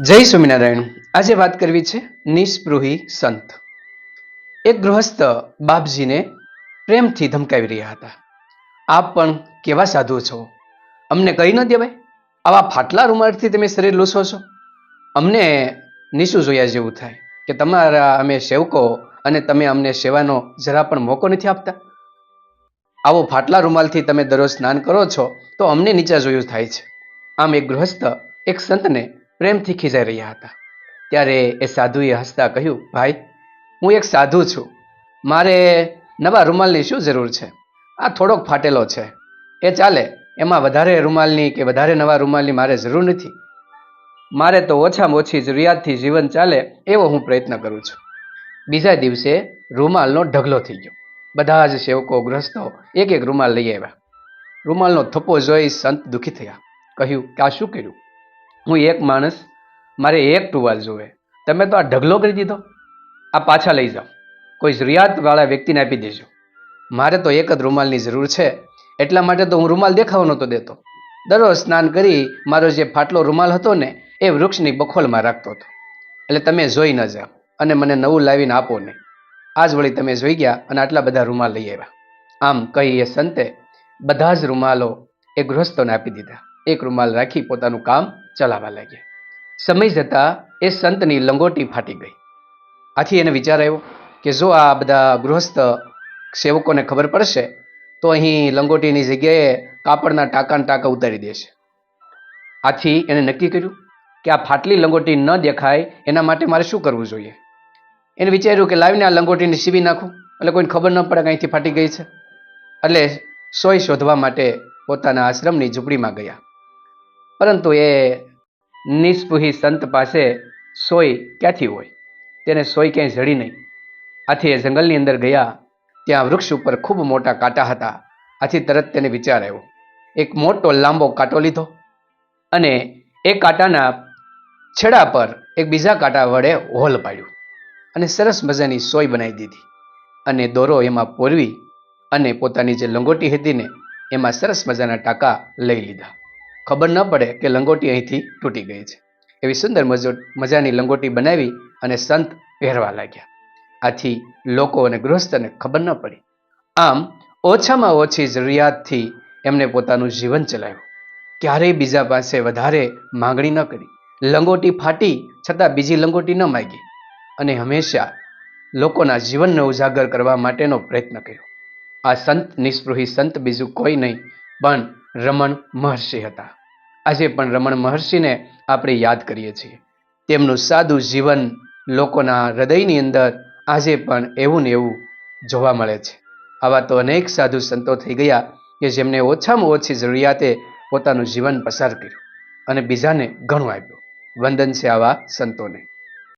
જય સ્વામિનારાયણ. આજે વાત કરવી છે નિસ્પૃહી સંત. એક ગૃહસ્થ બાપજીને પ્રેમથી ધમકાવી રહ્યા હતા. આપ પણ કેવા સાધુ છો? અમને કહી ન દેવાય? આવા ફાટલા રૂમાલથી તમે શરીર લૂસો છો? અમને નીચું જોયા જેવું થાય કે તમારા અમે સેવકો અને તમે અમને સેવાનો જરા પણ મોકો નથી આપતા? આવો ફાટલા રૂમાલથી તમે દરરોજ સ્નાન કરો છો તો અમને નીચા જોયું થાય છે. આમ એક ગૃહસ્થ એક સંતને પ્રેમથી ખીજાઈ રહ્યા હતા. ત્યારે એ સાધુએ હસતા કહ્યું, ભાઈ, હું એક સાધુ છું. મારે નવા રૂમાલની શું જરૂર છે? આ થોડોક ફાટેલો છે. એ ચાલે, એમાં વધારે રૂમાલની કે વધારે નવા રૂમાલની મારે જરૂર નથી. મારે તો ઓછામાં ઓછી જરૂરિયાતથી જીવન ચાલે એવો હું પ્રયત્ન કરું છું. બીજા દિવસે રૂમાલનો ઢગલો થઈ ગયો. બધા જ સેવકો ગ્રસ્તો એક એક રૂમાલ લઈ આવ્યા. રૂમાલનો થપ્પો જોઈ સંત દુઃખી થયા. કહ્યું, કે આ શું કર્યું? હું એક માણસ, મારે એક ટુવાલ જોવે. તમે તો આ ઢગલો કરી દીધો? આ પાછા લઈ જાઓ. કોઈ જરૂરિયાતવાળા વ્યક્તિને આપી દેજો. મારે તો એક જ રૂમાલની જરૂર છે. એટલા માટે તો હું રૂમાલ દેખાવો નહોતો દેતો. દરરોજ સ્નાન કરી મારો જે ફાટલો રૂમાલ હતો ને, એ વૃક્ષની બખોલમાં રાખતો હતો. એટલે તમે જોઈ ન જાઓ અને મને નવું લાવીને આપો નહીં. આજ વળી તમે જોઈ ગયા અને આટલા બધા રૂમાલ લઈ આવ્યા. આમ કહી એ સંતે, બધા જ રૂમાલો એ ગૃહસ્થોને આપી દીધા. એક રૂમાલ રાખી પોતાનું કામ ચલાવવા લાગ્યા. સમય જતાં એ સંતની લંગોટી ફાટી ગઈ. આથી એને વિચાર આવ્યો કે જો આ બધા ગૃહસ્થ સેવકોને ખબર પડશે, તો અહીં લંગોટીની જગ્યાએ કાપડના ટાંકાને ટાંકા ઉતારી દેશે. આથી એણે નક્કી કર્યું કે આ ફાટલી લંગોટી ન દેખાય, એના માટે મારે શું કરવું જોઈએ? એને વિચાર્યું કે લાવીને આ લંગોટીને સીવી નાખું, એટલે કોઈને ખબર ન પડે કે અહીંથી ફાટી ગઈ છે. એટલે સોય શોધવા માટે પોતાના આશ્રમની ઝૂંપડીમાં ગયા. પરંતુ એ નિસ્પૃહી સંત પાસે સોય ક્યાંથી હોય? તેને સોય ક્યાંય જડી નહીં. આથી એ જંગલની અંદર ગયા, ત્યાં વૃક્ષ ઉપર ખૂબ મોટા કાંટા હતા. આથી તરત તેને વિચાર આવ્યો, એક મોટો લાંબો કાંટો લીધો અને એ કાંટાના છેડા પર એક બીજા કાંટા વડે હોલ પાડ્યું અને સરસ મજાની સોય બનાવી દીધી. અને દોરો એમાં પોરવી અને પોતાની જે લંગોટી હતી ને, એમાં સરસ મજાના ટાંકા લઈ લીધા. ખબર ન પડે કે લંગોટી અહીંથી તૂટી ગઈ છે. એવી સુંદર મજો, મજાની લંગોટી બનાવી અને સંત પહેરવા લાગ્યા. આથી લોકો અને ગૃહસ્થને ખબર ન પડી. આમ ઓછામાં ઓછી જરૂરિયાતથી એમને પોતાનું જીવન ચલાવ્યું. ક્યારેય બીજા પાસે વધારે માંગણી ન કરી. લંગોટી ફાટી છતાં બીજી લંગોટી ન માગી. અને હંમેશા લોકોના જીવનને ઉજાગર કરવા માટેનો પ્રયત્ન કર્યો. આ સંત, નિસ્પૃહી સંત બીજું કોઈ નહીં. પણ રમણ મહર્ષિ હતા. આજે પણ રમણ મહર્ષિને આપણે યાદ કરીએ છીએ. તેમનું સાદું જીવન લોકોના હૃદયની અંદર આજે પણ એવું ને એવું જોવા મળે છે. આવા તો અનેક સાધુ સંતો થઈ ગયા કે જેમને ઓછામાં ઓછી જરૂરિયાતે પોતાનું જીવન પસાર કર્યું અને બીજાને ઘણું આપ્યું. વંદન છે આવા સંતોને.